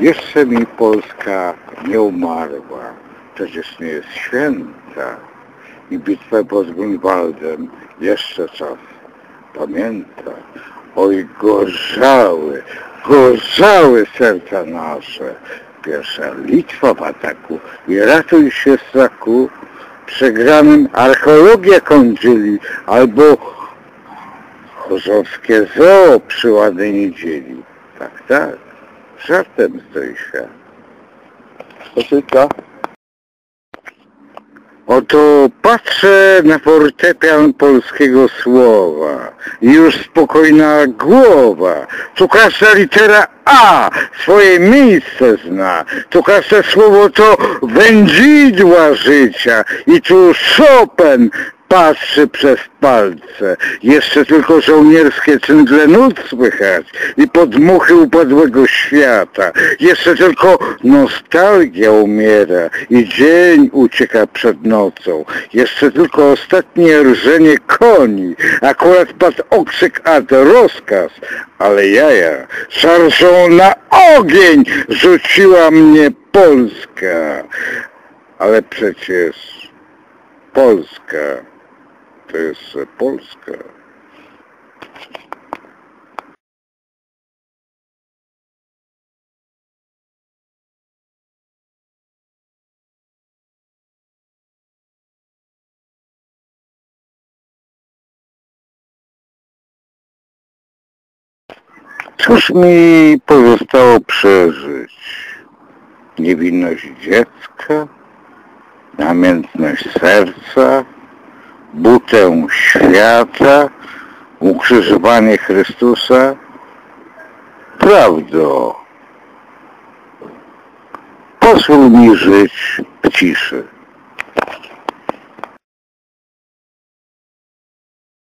Jeszcze mi Polska nie umarła, przecież nie jest święta. I bitwę pod Grunwaldem jeszcze czas pamięta. Oj, gorzały, gorzały serca nasze. Pierwsza Litwa w ataku i ratuj się straku. Przegranym archeologię kończyli, albo chorzowskie zoo przy ładnej niedzieli. Tak, tak, żartem świat. Koszyka. Oto patrzę na fortepian polskiego słowa już spokojna głowa. Tu każda litera A swoje miejsce zna. Tu każde słowo to wędzidła życia i tu Chopin patrzy przez palce. Jeszcze tylko żołnierskie cyngle nut słychać i podmuchy upadłego świata. Jeszcze tylko nostalgia umiera i dzień ucieka przed nocą. Jeszcze tylko ostatnie rżenie koni. Akurat padł okrzyk ad rozkaz, ale jaja szarżą na ogień rzuciła mnie Polska. Ale przecież Polska to jest Polska. Cóż mi pozostało przeżyć? Niewinność dziecka, namiętność serca, butę świata, ukrzyżowanie Chrystusa? Prawdo, pozwól mi żyć w ciszy.